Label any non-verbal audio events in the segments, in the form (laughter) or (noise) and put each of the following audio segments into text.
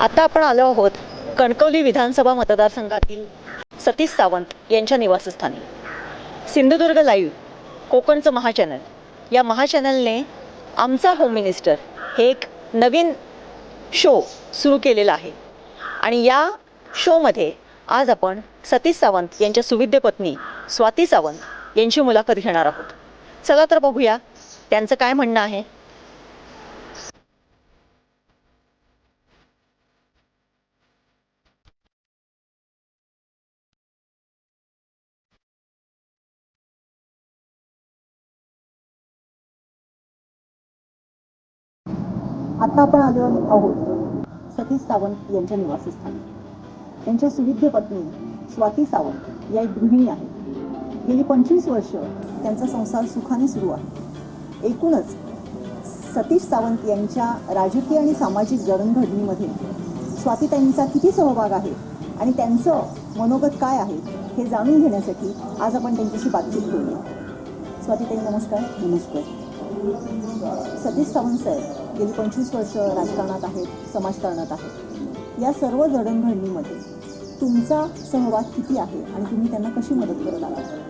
आता आपण आलो आहोत कणकवली विधानसभा मतदारसंघातील सतीश सावंत यांच्या निवासस्थानी. सिंधुदुर्ग लाईव्ह कोकणचं महाचॅनल. या महाचॅनलने आमचा होम मिनिस्टर हे एक नवीन शो सुरू केलेला आहे. आणि या शोमध्ये आज आपण सतीश सावंत यांच्या सुविद्य पत्नी स्वाती सावंत यांची मुलाखत घेणार आहोत. चला तर बघूया त्यांचं काय म्हणणं आहे. आता आपण आलो आहोत सतीश सावंत यांच्या निवासस्थानी. त्यांच्या सुविद्य पत्नी स्वाती सावंत या एक गृहिणी आहेत. गेली पंचवीस वर्ष त्यांचा संसार सुखाने सुरू आहे. एकूणच सतीश सावंत यांच्या राजकीय आणि सामाजिक जडणघडणीमध्ये स्वातीताईंचा किती सहभाग आहे आणि त्यांचं मनोगत काय आहे हे जाणून घेण्यासाठी आज आपण त्यांच्याशी बातचीत करूया. स्वातीताई नमस्कार. नमस्कार. सतीश सावंत साहेब गेली पंचवीस वर्ष राजकारणात आहेत समाजकारणात आहेत. या सर्व जडणघडणीमध्ये तुमचा सहभाग किती आहे आणि तुम्ही त्यांना कशी मदत करत आहात?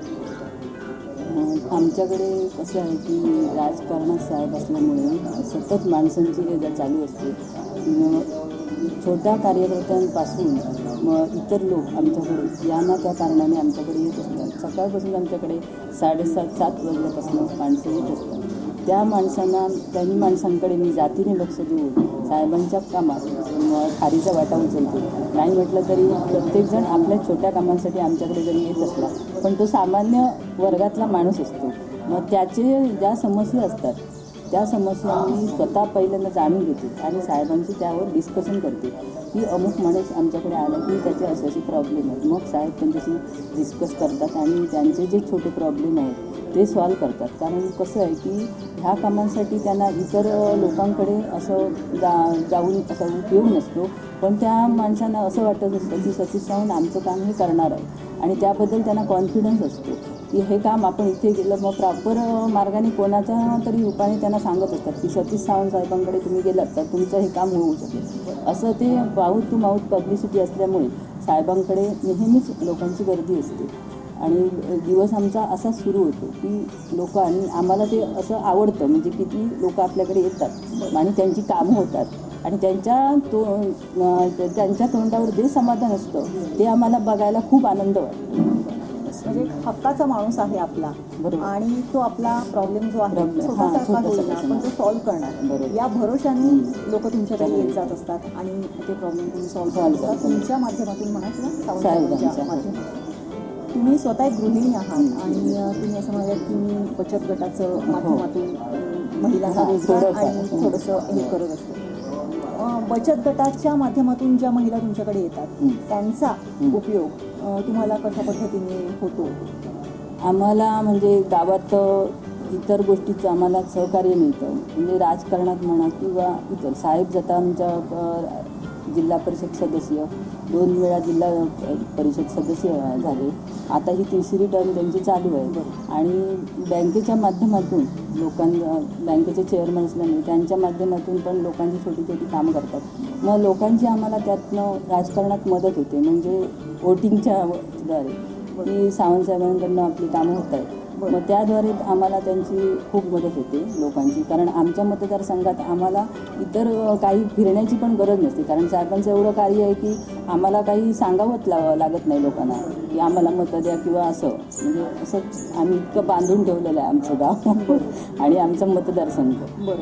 आमच्याकडे कसं आहे की राजकारणात साहेब असल्यामुळे सतत माणसांची रेजा चालू असते. छोट्या कार्यकर्त्यांपासून मग इतर लोक आमच्याकडे यांना त्या कारणाने आमच्याकडे येत असतात. सकाळपासून आमच्याकडे साडेसात सात वाजल्यापासून माणसं येत असतात. त्या माणसांना त्यांनी माणसांकडे मी जातीने लक्ष देऊन साहेबांच्या कामात खारीचा वाटा उचलते. नाही म्हटलं तरी प्रत्येकजण आपल्या छोट्या कामांसाठी आमच्याकडे जरी येत असला पण तो सामान्य वर्गातला माणूस असतो. मग त्याचे ज्या समस्या असतात त्या समस्या मी स्वतः पहिल्यांदा जाणून घेते आणि साहेबांशी त्यावर डिस्कशन करते. की अमुक माणूस आमच्याकडे आला की त्याचे असे असे प्रॉब्लेम आहेत. मग साहेब त्यांच्याशी डिस्कस करतात आणि त्यांचे जे छोटे प्रॉब्लेम आहेत ते सॉल्व करतात. कारण कसं आहे की ह्या कामांसाठी त्यांना इतर लोकांकडे असं जा जाऊन असा उपयोग नसतो. पण त्या माणसांना असं वाटत असतं की सतीश राहून आमचं काम हे करणार आहे आणि त्याबद्दल त्यांना कॉन्फिडन्स असतो. की हे काम आपण इथे केलं मग प्रॉपर मार्गाने कोणाच्या तरी उपायाने त्यांना सांगत असतात की सतीश सावंत साहेबांकडे तुम्ही गेलात तर तुमचं हे काम होऊ शकेल. असं ते माऊथ टू माऊथ पब्लिसिटी असल्यामुळे साहेबांकडे नेहमीच लोकांची गर्दी असते. आणि दिवस आमचा असाच सुरू होतो की लोक आणि आम्हाला ते असं आवडतं म्हणजे किती लोक आपल्याकडे येतात आणि त्यांची कामं होतात. आणि त्यांच्या तो त्यांच्या तोंडावर जे समाधान असतं ते आम्हाला बघायला खूप आनंद वाटतो. म्हणजे हक्काचा माणूस आहे आपला. बरोबर. आणि तो आपला प्रॉब्लेम जो आहे पण तो सॉल्व्ह करणार. बरोबर. या भरोशाने लोक तुमच्याकडे येत जात असतात आणि ते प्रॉब्लेम तुम्ही सॉल्व्ह करतात. तुमच्या माध्यमातून म्हणा किंवा माध्यमातून. तुम्ही स्वतः एक गृहिणी आहात आणि तुम्ही असं म्हणालात की मी बचत गटाचं माध्यमातून अं, महिलांना हां, रोजगार. आणि थोडंसं हे करत असते बचत गटाच्या माध्यमातून ज्या महिला तुमच्याकडे येतात हं. त्यांचा हं. उपयोग तुम्हाला कशा पद्धतीने होतो आम्हाला म्हणजे गावात इतर गोष्टीचं आम्हाला सहकार्य मिळतं म्हणजे राजकारणात म्हणा किंवा इतर साहेब जाता आमच्या अ, जिल्हा परिषद सदस्य दोन वेळा जिल्हा परिषद सदस्य झाले. आता ही तिसरी टर्म त्यांची चालू आहे. आणि बँकेच्या माध्यमातून लोकां बँकेचे चेअरमन असल्यामुळे म्हणजे त्यांच्या माध्यमातून पण लोकांची छोटी छोटी कामं करतात. मग लोकांची आम्हाला त्यातनं राजकारणात मदत होते. म्हणजे वोटिंगच्या द्वारे. की सावंत साहेबांकडनं आपली कामं होत आहेत. मग त्याद्वारे आम्हाला त्यांची खूप मदत होते लोकांची. कारण आमच्या मतदारसंघात आम्हाला इतर काही फिरण्याची पण गरज नसते. कारण साहेबांचं एवढं कार्य आहे की आम्हाला काही सांगावंच लाव लागत नाही लोकांना की आम्हाला मतं द्या किंवा असं. म्हणजे असं आम्ही इतकं बांधून ठेवलेलं आहे आमचं गाव (laughs) आणि आमचा मतदारसंघ.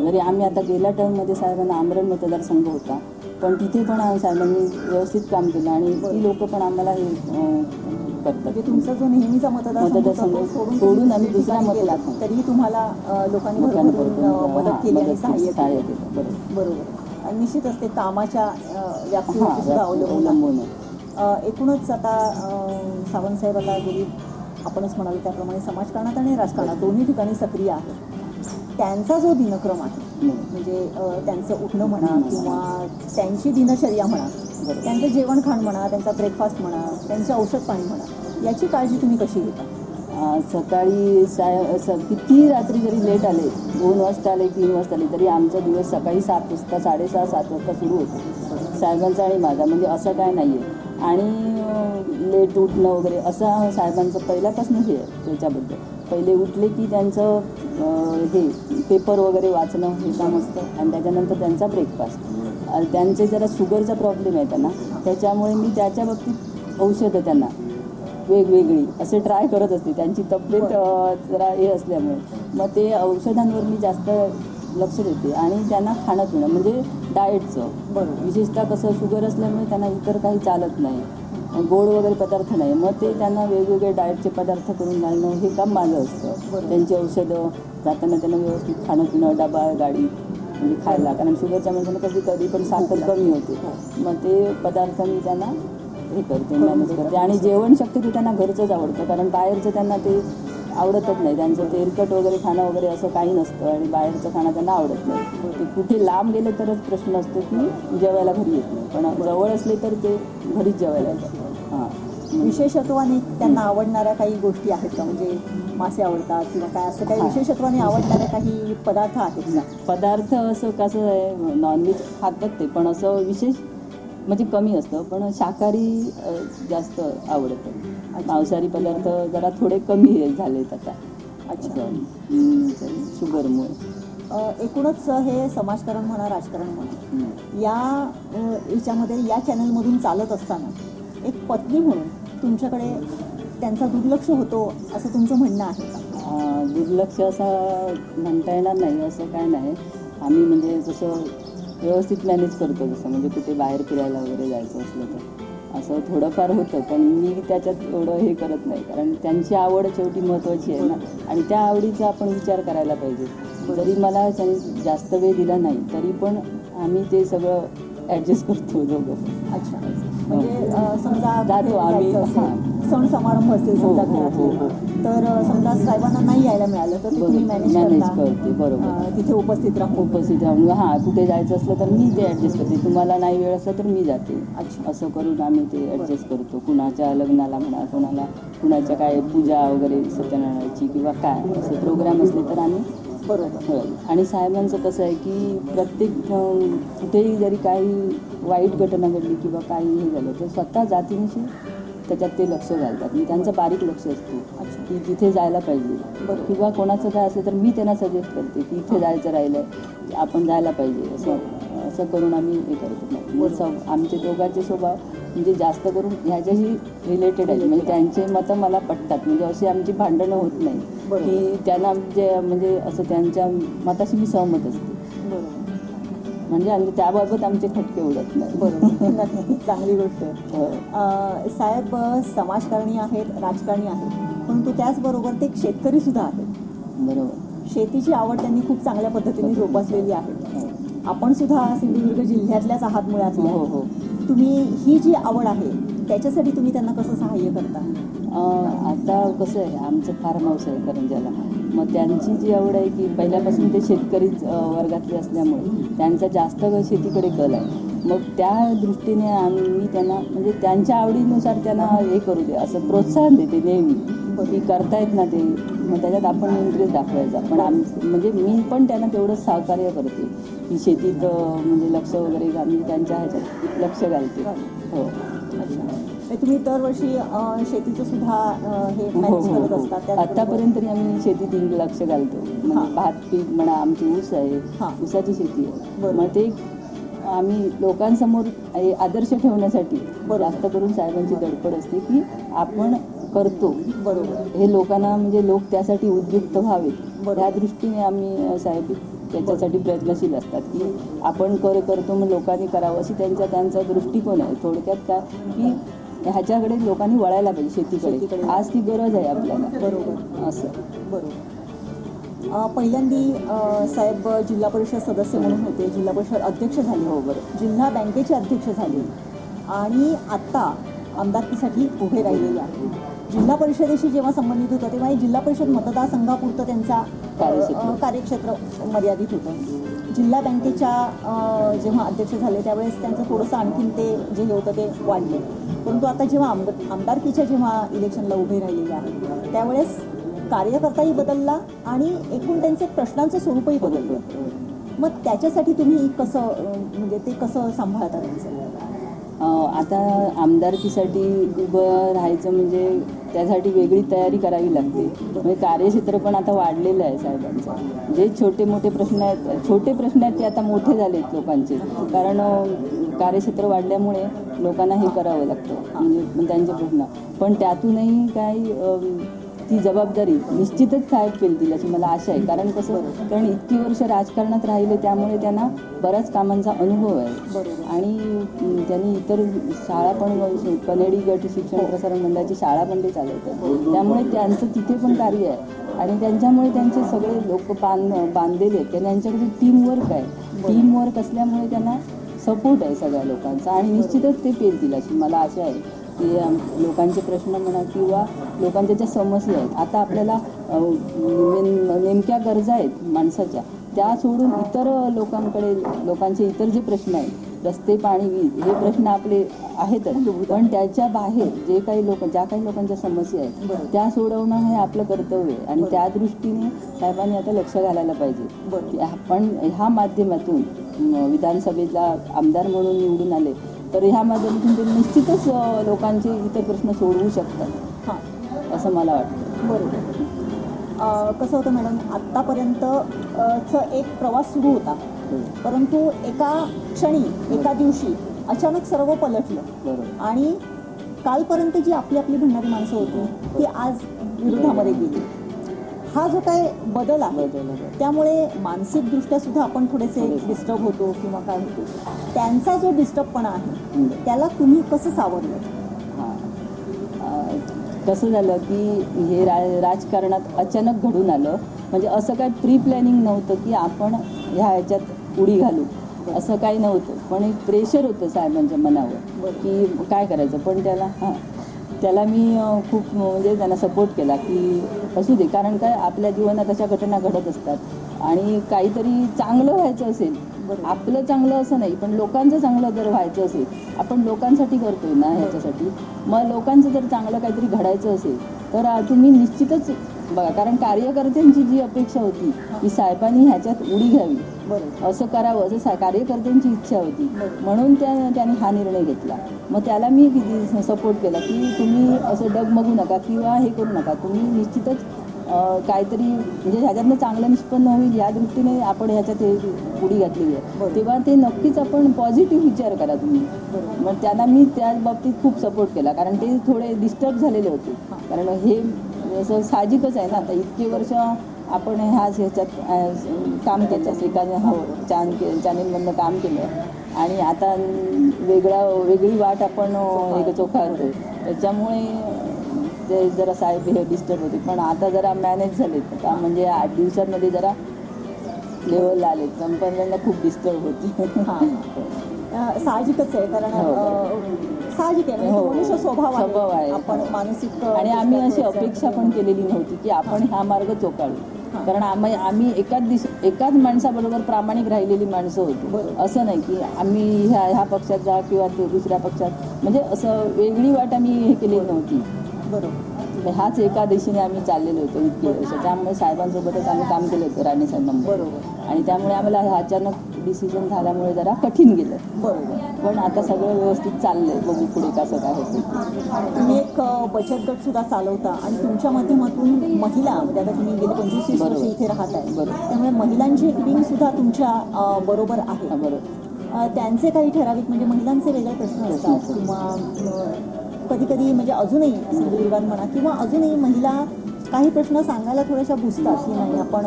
जरी आम्ही आता गेल्या टर्ममध्ये साहेबांना आमरण मतदारसंघ होता पण तिथे पण साहेबांनी व्यवस्थित काम केलं आणि ती लोक पण आम्हाला हे म्हणजे तुमचा जो नेहमीचा मतदारसंघ सोडून आम्ही दुसऱ्या मतदारसंघ. तरीही तुम्हाला लोकांनी मदत केली आणि सहाय्य केली, बरोबर. आणि निश्चितच ते कामाच्या सुद्धा अवलंबून एकूणच आता सावंत साहेब आता गेली. आपणच म्हणाल त्याप्रमाणे समाजकारणात आणि राजकारणात दोन्ही ठिकाणी सक्रिय आहे त्यांचा जो दिनक्रम आहे. म्हणजे त्यांचं उठणं म्हणा किंवा त्यांची दिनचर्या म्हणा त्यांचं जेवण खाण म्हणा त्यांचा ब्रेकफास्ट म्हणा त्यांचं औषध पाणी म्हणा याची काळजी तुम्ही कशी घेता? सकाळी साय स किती रात्री जरी लेट आले दोन वाजता आले तीन वाजता आले तरी आमचा दिवस सकाळी सात वाजता साडेसहा सात वाजता सुरू होतो. साहेबांचा आणि माझा म्हणजे असं काय नाही आहे आणि लेट उठणं वगैरे असं साहेबांचं पहिल्यापासूनच हे आहे त्याच्याबद्दल. पहिले उठले की त्यांचं हे पेपर वगैरे वाचणं हे काम असतं. आणि त्याच्यानंतर त्यांचा ब्रेकफास्ट आणि त्यांचे जरा शुगरचा प्रॉब्लेम आहे त्यांना. त्याच्यामुळे मी त्याच्या बाबतीत औषधं त्यांना वेगवेगळी असे ट्राय करत असते. त्यांची तब्येत जरा हे असल्यामुळे. मग ते औषधांवर मी जास्त लक्ष देते आणि त्यांना खाणं पिणं म्हणजे डाएटचं बरोबर. विशेषतः कसं शुगर असल्यामुळे त्यांना इतर काही चालत नाही. गोड वगैरे पदार्थ नाही. मग ते त्यांना वेगवेगळे डाएटचे पदार्थ करून घालणं हे काम माझं असतं. त्यांची औषधं जाताना त्यांना व्यवस्थित खाणं पिणं डबा गाडी म्हणजे खायला. कारण शुगरच्या माणसांना कधी कधी पण साखर कमी होते. मग ते पदार्थ मी त्यांना हे करते मॅनेज करते. आणि जेवण शक्यतो त्यांना घरचंच आवडतं. कारण बाहेरचं त्यांना ते आवडतच नाही. त्यांचं तेलकट वगैरे खाणं वगैरे असं काही नसतं आणि बाहेरचं खाणं त्यांना आवडत नाही. ते कुठे लांब गेले तरच प्रश्न असतो की जेवायला घरी येत नाही. पण जवळ असले तर ते घरीच जेवायला येतात. हां. विशेषत्वाने त्यांना आवडणाऱ्या काही गोष्टी आहेत का? म्हणजे मासे आवडतात किंवा काय? असं काही. विशेषत्वाने आवडणारे काही पदार्थ आहेत का? पदार्थ असं कसं आहे नॉनव्हेज खातात ते. पण असं विशेष म्हणजे कमी असतं पण शाकाहारी जास्त आवडतं. मांसाहारी पदार्थ जरा थोडे कमी हे झालेत आता. अच्छा. शुगरमुळे एकूणच हे समाजकारण म्हणा राजकारण म्हणा. या याच्यामध्ये या चॅनलमधून चालत असताना एक पत्नी म्हणून तुमच्याकडे त्यांचा दुर्लक्ष होतो असं तुमचं म्हणणं आहे का? दुर्लक्ष असं म्हणता येणार नाही असं काय नाही. आम्ही म्हणजे जसं व्यवस्थित मॅनेज करतो जसं म्हणजे कुठे बाहेर फिरायला वगैरे जायचं असलं तर. असं थोडंफार होतं पण मी त्याच्यात एवढं हे करत नाही कारण त्यांची आवड शेवटी महत्त्वाची आहे ना. आणि त्या आवडीचा आपण विचार करायला पाहिजे. जरी मला त्यांनी जास्त वेळ दिला नाही तरी पण आम्ही ते सगळं ॲडजस्ट करतो दोघं. अच्छा. म्हणजे अ, समजा जातो आम्ही, हां. सण समारंभ असेल हो, समजा हो, हो, हो. घरातले तर समजा साहेबांना नाही यायला मिळालं तर ते तुम्ही मॅनेज मॅनेज करता. करते बरोबर. अ, तिथे उपस्थित राहून. उपस्थित राहून. हां कुठे जायचं असलं तर मी ते ॲडजस्ट करते. तुम्हाला नाही वेळ असला तर मी जाते. अच्छा. असं करून आम्ही ते ॲडजस्ट करतो. कुणाच्या लग्नाला म्हणा कुणाला कुणाच्या काय पूजा वगैरे सत्यनारायणाची किंवा काय असे प्रोग्राम असले तर आम्ही बरोबर. होय. आणि साहेबांचं कसं आहे की प्रत्येक अं, कुठेही जरी काही वाईट घटना घडली किंवा काही हे झालं तर स्वतः जातीनिशी त्याच्यात ते लक्ष घालतात. आणि त्यांचं बारीक लक्ष असतो. की तिथे जायला पाहिजे. किंवा कोणाचं काय असलं तर मी त्यांना सजेस्ट करते की इथे जायचं राहिलं की आपण जायला पाहिजे. असं असं करून आम्ही हे करतो. म्हणजे आमचे दोघांचे स्वभाव म्हणजे जास्त करून ह्याच्याशी रिलेटेड आहे म्हणजे त्यांचे मतं मला पटतात. म्हणजे अशी आमची भांडणं होत नाही. की त्यांना जे म्हणजे असं त्यांच्या मताशी मी सहमत असते. म्हणजे आणि त्याबाबत आमचे खटके उडत नाही. बरोबर. (laughs) नक्की. चांगली गोष्ट आहे. हो. साहेब समाजकारणी आहेत राजकारणी आहेत परंतु त्याचबरोबर ते शेतकरी सुद्धा आहेत. बरोबर. शेतीची आवड त्यांनी खूप चांगल्या पद्धतीने जोपासलेली आहे. आपण सुद्धा सिंधुदुर्ग जिल्ह्यातल्याच आहात मुळात हो हो हो. तुम्ही ही जी आवड आहे त्याच्यासाठी तुम्ही त्यांना कसं सहाय्य करता? आता कसं आहे आमचं फार्म हाऊस आहे करंजाला मग त्यांची जी आवड आहे की पहिल्यापासून ते शेतकरी अं, वर्गातले असल्यामुळे त्यांचा जास्त शेतीकडे कल आहे. मग त्या दृष्टीने आम्ही त्यांना म्हणजे त्यांच्या आवडीनुसार त्यांना हे करू दे असं प्रोत्साहन देते नेहमी. की करतायत ना ते मग त्याच्यात आपण इंटरेस्ट दाखवायचा. पण आम म्हणजे मी पण त्यांना तेवढंच सहकार्य करते. की शेतीत म्हणजे लक्ष वगैरे घा- मी त्यांच्या ह्याच्यात लक्ष घालते. हो. तुम्ही दरवर्षी शेतीचं सुद्धा हे हो मॅनेज हो करत हो. आतापर्यंत तरी आम्ही शेतीत लक्ष घालतो. म्हणजे भात पीक म्हणा आमची ऊस आहे. हां. ऊसाची शेती आहे. मग ते आम्ही लोकांसमोर आदर्श ठेवण्यासाठी. जास्त करून साहेबांची धडपड असते की आपण करतो. बरोबर. हे लोकांना म्हणजे लोक त्यासाठी उद्युक्त व्हावेत. त्या दृष्टीने आम्ही साहेब त्याच्यासाठी प्रयत्नशील असतात की आपण कर करतो मग लोकांनी करावं अशी त्यांचा त्यांचा दृष्टिकोन आहे. थोडक्यात काय की ह्याच्याकडे लोकांनी वळायला पाहिजे शेतीकडे. आज ती गरज आहे आपल्याला. बरोबर. असं. बरोबर. पहिल्यांदी साहेब जिल्हा परिषद सदस्य म्हणून होते. जिल्हा परिषद अध्यक्ष झाले हो बरं. जिल्हा बँकेचे अध्यक्ष झाले. आणि आत्ता आमदारकीसाठी उभे राहिलेले आहेत जिल्हा परिषदेशी जेव्हा संबंधित होतं तेव्हा हे जिल्हा परिषद मतदारसंघापुरतं त्यांचा कार्यक्षेत्र मर्यादित होतं. जिल्हा बँकेच्या जेव्हा अध्यक्ष झाले त्यावेळेस त्यांचं थोडंसं आणखीन ते जे हे होतं ते वाढलं. परंतु आता जेव्हा आमद आमदारकीच्या जेव्हा इलेक्शनला उभे राहिलेले आहे त्यावेळेस कार्यकर्ताही बदलला आणि एकूण त्यांचे प्रश्नांचं स्वरूपही बदललं. मग त्याच्यासाठी तुम्ही कसं म्हणजे ते कसं सांभाळता त्यांचं? आता आमदारकीसाठी उभं राहायचं म्हणजे त्यासाठी वेगळी तयारी करावी लागते. म्हणजे कार्यक्षेत्र पण आता वाढलेलं आहे साहेबांचं. जे छोटे मोठे प्रश्न आहेत छोटे प्रश्न आहेत ते आता मोठे झाले आहेत लोकांचे. कारण कार्यक्षेत्र वाढल्यामुळे लोकांना हे करावं लागतं. म्हणजे त्यांचे प्रश्न. पण त्यातूनही काही ती जबाबदारी निश्चितच साहेब पेलतील अशी मला आशा आहे. कारण कसं कारण इतकी वर्ष राजकारणात राहिले त्यामुळे त्यांना बऱ्याच कामांचा अनुभव आहे. आणि त्यांनी इतर शाळा पण कनेडी गट शिक्षण प्रसारण मंडळाची शाळा पण ते चालवतात. त्यामुळे त्यांचं तिथे पण कार्य आहे. आणि त्यांच्यामुळे त्यांचे सगळे लोक बांध बांधलेले आहेत. त्यांना त्यांच्याकडे टीमवर्क आहे. टीमवर्क असल्यामुळे त्यांना सपोर्ट आहे सगळ्या लोकांचा. आणि निश्चितच ते पेलतील अशी मला आशा आहे. की लोकांचे प्रश्न म्हणा किंवा लोकांच्या ज्या समस्या आहेत आता आपल्याला नेमक्या गरजा आहेत माणसाच्या त्या सोडून इतर लोकांकडे लोकांचे इतर जे प्रश्न आहेत रस्ते पाणी वीज हे प्रश्न आपले आहेतच. पण त्याच्या बाहेर जे काही लोक ज्या काही लोकांच्या समस्या आहेत त्या सोडवणं हे आपलं कर्तव्य आहे. आणि त्या दृष्टीने साहेबांनी आता लक्ष घालायला पाहिजे. आपण ह्या माध्यमातून म, विधानसभेला आमदार म्हणून निवडून आले तर ह्या माध्यमातून ते निश्चितच लोकांचे इतर प्रश्न सोडवू शकतात हां. असं मला वाटतं. बरोबर. कसं होतं मॅडम आत्तापर्यंत अं, च एक प्रवास सुरू होता. परंतु एका क्षणी एका दिवशी अचानक सर्व पलटलं. आणि कालपर्यंत जी आपली आपली म्हणणारी माणसं होती ती आज विरोधामध्ये गेली. हा जो काय बदल आहे. त्यामुळे मानसिकदृष्ट्या सुद्धा आपण थोडेसे. डिस्टर्ब होतो किंवा काय होतो त्यांचा जो डिस्टर्बपणा आहे. त्याला तुम्ही कसं सावरलं हां कसं झालं की हे रा राजकारणात अचानक घडून आलं म्हणजे असं काय प्री प्लॅनिंग नव्हतं की आपण ह्या ह्याच्यात उडी घालू असं काही नव्हतं पण एक प्रेशर होतं साहेबांच्या मनावर. की काय करायचं पण त्याला हां त्याला मी खूप म्हणजे त्यांना सपोर्ट केला की असू दे कारण काय आपल्या जीवनात अशा घटना घडत असतात आणि काहीतरी चांगलं व्हायचं असेल. आपलं चांगलं असं नाही पण लोकांचं चांगलं जर व्हायचं असेल आपण लोकांसाठी करतोय ना ह्याच्यासाठी मग लोकांचं जर चांगलं काहीतरी घडायचं असेल तर तुम्ही निश्चितच बघा कारण कार्यकर्त्यांची जी अपेक्षा होती की साहेबांनी ह्याच्यात उडी घ्यावी. असं करावं असं सा कार्यकर्त्यांची इच्छा होती. म्हणून त्या त्यांनी हा निर्णय घेतला. मग त्याला मी सपोर्ट केला की तुम्ही असं डगमगू नका किंवा हे करू नका. तुम्ही निश्चितच काहीतरी म्हणजे ह्याच्यातनं चांगलं निष्पन्न होईल या दृष्टीने आपण ह्याच्यात हे उडी घातलेली आहे. तेव्हा ते नक्कीच आपण पॉझिटिव्ह विचार करा तुम्ही. मग त्यांना मी त्या बाबतीत खूप सपोर्ट केला कारण ते थोडे डिस्टर्ब झालेले होते. कारण हे असं साहजिकच आहे ना. आता इतके वर्ष आपण ह्याच ह्याच्यात काम केलं श्रीकांत हो चान चॅनेलमधनं काम केलं. आणि आता वेगळा वेगळी वाट आपण अं, हे चोखाळतोय. त्याच्यामुळे ते जरा साहेब हे डिस्टर्ब होते. पण आता जरा मॅनेज झालेत. आता म्हणजे आठ दिवसांमध्ये जरा लेवलला आले कंपन्यांना खूप डिस्टर्ब होती. साहजिकच आहे. कारण हो. साहजिक आहे म्हणजे हो. मनुष्य स्वभाव स्वभाव आहे. आपण मानसिक आणि आम्ही अशी अपेक्षा पण केलेली नव्हती की आपण हा मार्ग चोकाळू. कारण आम्ही आम्ही एकाच दिस एकाच माणसाबरोबर प्रामाणिक राहिलेली माणसं होतो. बरोबर. असं नाही की आम्ही ह्या ह्या पक्षात जा किंवा दु- दुसऱ्या पक्षात. म्हणजे असं वेगळी वाट आम्ही हे केलेली नव्हती. बरोबर. ह्याच एका दिशेने आम्ही चाललेलो होतो इतकी वर्ष त्यामुळे साहेबांसोबतच आम्ही काम केलं होतं राणे साहेबांबरोबर बरोबर. आणि त्यामुळे आम्हाला हा अचानक डिसिजन झाल्यामुळे जरा कठीण गेलं. बरोबर. पण आता सगळं व्यवस्थित चाललंय. बघू पुढे कसं काय होतं तुम्ही एक बचत गट सुद्धा चालवता आणि तुमच्या माध्यमातून महिला म्हणजे आता तुम्ही गेली पंचवीस वर्ष. इथे राहत आहे बरोबर. त्यामुळे महिलांची एक विंग सुद्धा तुमच्या बरोबर आहे. बरोबर. त्यांचे काही ठराविक म्हणजे महिलांचे वेगळे प्रश्न असतात. किंवा कधी कधी म्हणजे अजूनही सिंधुदुर्गात म्हणा किंवा अजूनही महिला काही प्रश्न सांगायला थोड्याशा बुजतात की नाही आपण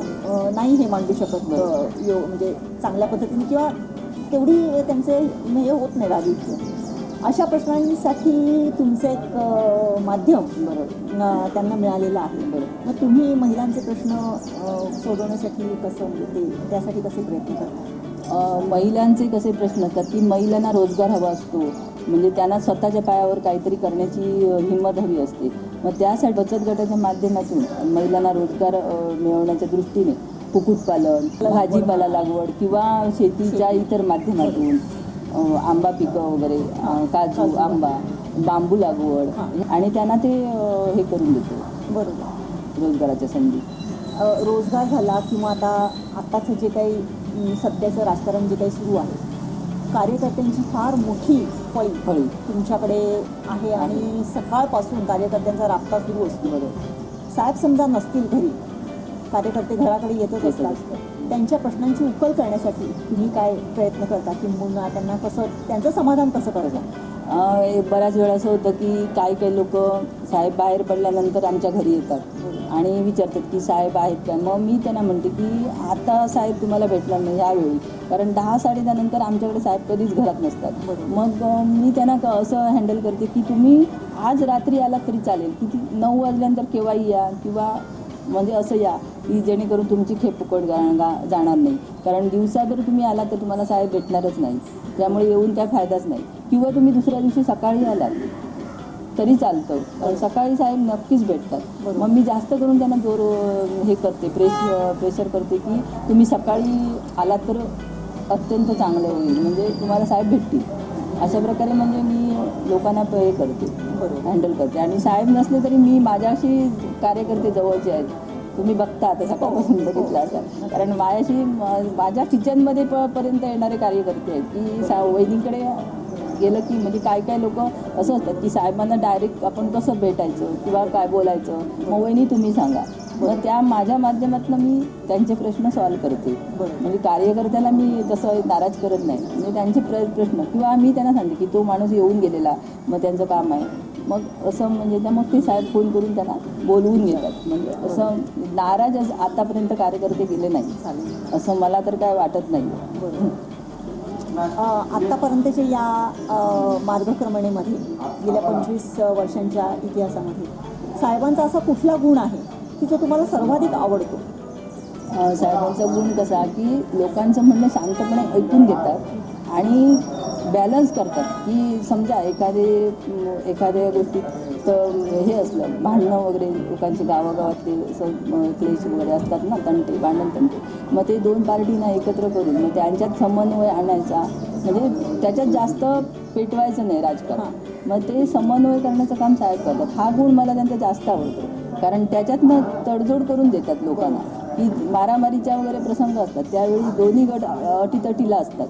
नाही हे मांडू शकत यो म्हणजे चांगल्या पद्धतीने किंवा तेवढी त्यांचे हे होत नाही राजकीय. अशा प्रश्नांसाठी तुमचं एक माध्यम अ, त्यांना मिळालेलं आहे. बरोबर मग तुम्ही महिलांचे प्रश्न सोडवण्यासाठी कसं म्हणजे ते त्यासाठी कसे प्रयत्न करता? महिलांचे कसे प्रश्न असतात की महिलांना रोजगार हवा असतो. म्हणजे त्यांना स्वतःच्या पायावर काहीतरी करण्याची हिंमत हवी असते. मग त्यासाठी बचत गटाच्या माध्यमातून महिलांना रोजगार मिळवण्याच्या दृष्टीने कुक्कुटपालन भाजीपाला लागवड किंवा शेतीच्या इतर माध्यमातून आंबा पिकं वगैरे काजू आंबा बांबू लागवड आणि त्यांना ते हे करून देतो. बरोबर. रोजगाराच्या संधी. रोजगार झाला किंवा आता आत्ताचं जे काही सध्याचं राजकारण जे काही सुरू आहे कार्यकर्त्यांची फार मोठी फळी फळी तुमच्याकडे आहे आणि सकाळपासून कार्यकर्त्यांचा राबता सुरू असतो बरोबर. साहेब समजा नसतील घरी कार्यकर्ते घराकडे येतच असतात. त्यांच्या प्रश्नांची उकल करण्यासाठी तुम्ही काय प्रयत्न करता? किंबहुना त्यांना कसं त्यांचं समाधान कसं करता अं, हे बऱ्याच वेळा असं होतं की काही काही लोक साहेब बाहेर पडल्यानंतर आमच्या घरी येतात. आणि विचारतात की साहेब आहेत का मग मी त्यांना म्हणते की आता साहेब तुम्हाला भेटणार नाही यावेळी. कारण दहा साडे आमच्याकडे साहेब कधीच घरात नसतात. मग मी त्यांना क- असं हँडल करते की तुम्ही आज रात्री आलात तरी चालेल. किती नऊ वाजल्यानंतर केव्हाही या किंवा म्हणजे असं या की जेणेकरून तुमची खेप फुकट गा जाणार नाही. कारण दिवसा जर तुम्ही आलात तर तुम्हाला साहेब भेटणारच नाही. त्यामुळे येऊन काय फायदाच नाही. किंवा तुम्ही दुसऱ्या दिवशी सकाळी आलात तरी चालतं. कारण सकाळी साहेब नक्कीच भेटतात. मग मी जास्त करून त्यांना जोर हे करते प्रेस प्रेशर करते की तुम्ही सकाळी आलात तर अत्यंत चांगलं होईल. म्हणजे तुम्हाला साहेब भेटतील. अशा प्रकारे म्हणजे मी लोकांना प- हे करते बरोबर. हँडल करते. आणि साहेब नसले तरी मी माझ्याशी कार्यकर्ते जवळचे आहेत. तुम्ही बघता आता सकाळपासून बघितलं असं. कारण माझ्याशी माझ्या किचनमध्ये प पर्यंत येणारे कार्यकर्ते आहेत की सा वहिनीकडे गेलं की म्हणजे काय काय लोक असं असतात की साहेबांना डायरेक्ट आपण कसं भेटायचं किंवा काय बोलायचं मग वहिनी तुम्ही सांगा. मग त्या माझ्या माध्यमातून मी त्यांचे प्रश्न सॉल्व करते. म्हणजे कार्यकर्त्याला मी तसं नाराज करत नाही. म्हणजे त्यांचे प्र प्रश्न किंवा मी त्यांना सांगते की तो माणूस येऊन गेलेला मग त्यांचं काम आहे. मग असं म्हणजे त्या मग ते साहेब फोन करून त्यांना बोलवून घेतात. म्हणजे असं नाराज आतापर्यंत कार्यकर्ते गेले नाही असं मला तर काय वाटत नाही. आत्तापर्यंतच्या या मार्गक्रमणेमध्ये गेल्या पंचवीस वर्षांच्या इतिहासामध्ये साहेबांचा असा कुठला गुण आहे की जो तुम्हाला सर्वाधिक आवडतो? साहेबांचा गुण कसा की लोकांचं म्हणणं शांतपणे ऐकून घेतात आणि बॅलन्स करतात की समजा एखादे एखाद्या गोष्टीत हे असलं भांडणं वगैरे लोकांचे गावागावातले क्लेश वगैरे असतात ना तंटे भांडण तंटे. मग ते दोन पार्टीना एकत्र करून मग त्यांच्यात समन्वय आणायचा. म्हणजे त्याच्यात जास्त पेटवायचं नाही राजकारण. मग ते समन्वय करण्याचं काम साहेब करतात. हा गुण मला त्यांचा जास्त आवडतो. कारण त्याच्यातनं तडजोड करून देतात लोकांना. की मारामारीच्या वगैरे प्रसंग असतात त्यावेळी दोन्ही गट अटीतटीला असतात.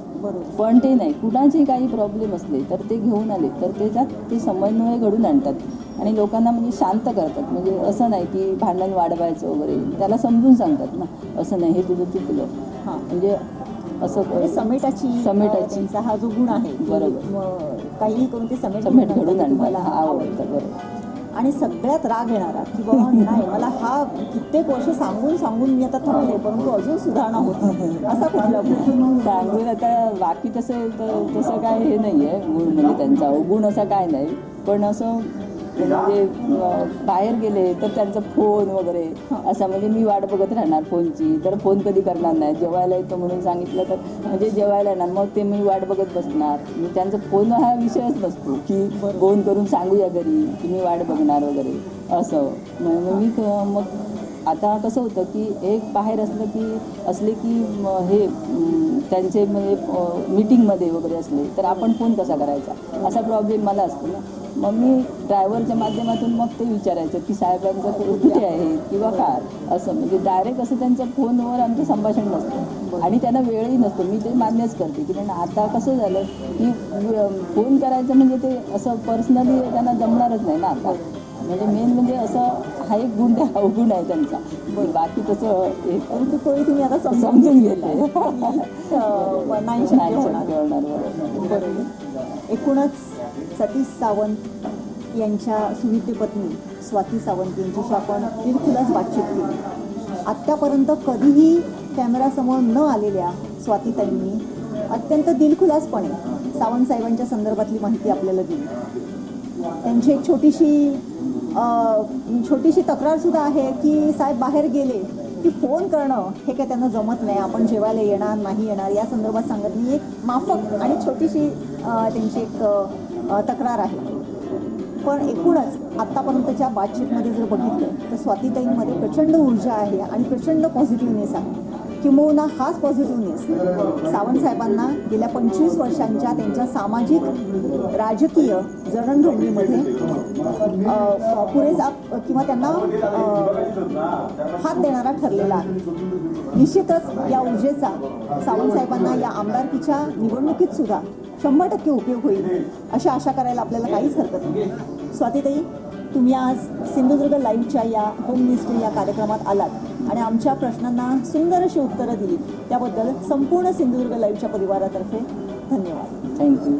पण ते नाही. कुणाचे काही प्रॉब्लेम असले तर ते घेऊन आले तर त्याच्यात ते समन्वय घडून आणतात. आणि लोकांना म्हणजे शांत करतात. म्हणजे असं नाही की भांडण वाढवायचं वगैरे. त्याला समजून सांगतात ना असं नाही हे तुझं चुकलं. हां. म्हणजे असं म्हणजे समेटाची समेटाची. हा जो गुण आहे बरोबर. काहीही करून ते समेट समेट घडून आणतात. हा आवडतं बरोबर. आणि सगळ्यात राग येणारा की बाबा नाही मला हा कित्येक वर्ष सांगून सांगून मी आता थकले परंतु अजून सुधारणा होत नाही. असा कुठला सांगून आता बाकी तसं तसं काय हे नाही आहे गुण म्हणजे त्यांचा. गुण असा काय नाही पण असं म्हणजे बाहेर गेले तर त्यांचा फोन वगैरे. असं म्हणजे मी वाट बघत राहणार फोनची. तर फोन कधी करणार नाही. जेवायला येतो म्हणून सांगितलं तर म्हणजे जेवायला येणार. मग ते मी वाट बघत बसणार. मी त्यांचा फोन हा विषयच नसतो की फोन करून सांगूया घरी की मी वाट बघणार वगैरे. असं. मग मी मग आता कसं होतं की एक बाहेर असलं की असले की हे त्यांचे म्हणजे मीटिंगमध्ये वगैरे असले तर आपण फोन कसा करायचा? असा प्रॉब्लेम मला असतो ना. मग मी ड्रायव्हरच्या माध्यमातून मग ते विचारायचं की साहेबांचं कु- कुठे आहे किंवा काय? असं. म्हणजे डायरेक्ट असं त्यांच्या फोनवर आमचं संभाषण नसतं. आणि त्यांना वेळही नसतो. मी ते मान्यच करते की त्यांना आता कसं झालं की फोन करायचं म्हणजे ते असं पर्सनली त्यांना जमणारच नाही ना आता. म्हणजे मेन म्हणजे असं हा एक गुण अवगुण आहे त्यांचा. बाकी तसं हे परंतु तोही तुम्ही आता समजून. की, अ, (laughs) नाही नाही होणार. बरोबर. एकूणच सतीश सावंत यांच्या सुविद्य पत्नी स्वाती सावंत यांच्याशी आपण दिलखुलास बातचीत केली. आत्तापर्यंत कधीही कॅमेरासमोर न आलेल्या स्वातीताईंनी अत्यंत दिलखुलासपणे सावंत साहेबांच्या संदर्भातली माहिती आपल्याला दिली. त्यांची एक छोटीशी छोटीशी तक्रारसुद्धा आहे की साहेब बाहेर गेले की फोन करणं हे काय त्यांना जमत नाही. आपण जेवायला येणार नाही येणार या संदर्भात सांगत मी एक माफक आणि छोटीशी त्यांची एक तक्रार आहे. पण एकूणच आत्तापर्यंतच्या बातचीतमध्ये जर बघितलं तर स्वातीताईंमध्ये प्रचंड ऊर्जा आहे आणि प्रचंड पॉझिटिव्हनेस आहे. किंबहुना हाच पॉझिटिव्हनेस सावंतसाहेबांना गेल्या पंचवीस वर्षांच्या त्यांच्या सामाजिक राजकीय जडणघडणीमध्ये पुरेसा किंवा त्यांना हात देणारा ठरलेला आहे. निश्चितच या ऊर्जेचा सावंतसाहेबांना या आमदारकीच्या निवडणुकीत सुद्धा शंभर टक्के उपयोग होईल. अशी आशा करायला आपल्याला काहीच हरकत नाही. स्वातीताई तुम्ही आज सिंधुदुर्ग लाईव्हच्या या होम मिनिस्ट्री या कार्यक्रमात आलात आणि आमच्या प्रश्नांना सुंदर अशी उत्तरं दिली. त्याबद्दल संपूर्ण सिंधुदुर्ग लाईव्हच्या परिवारातर्फे धन्यवाद. थँक्यू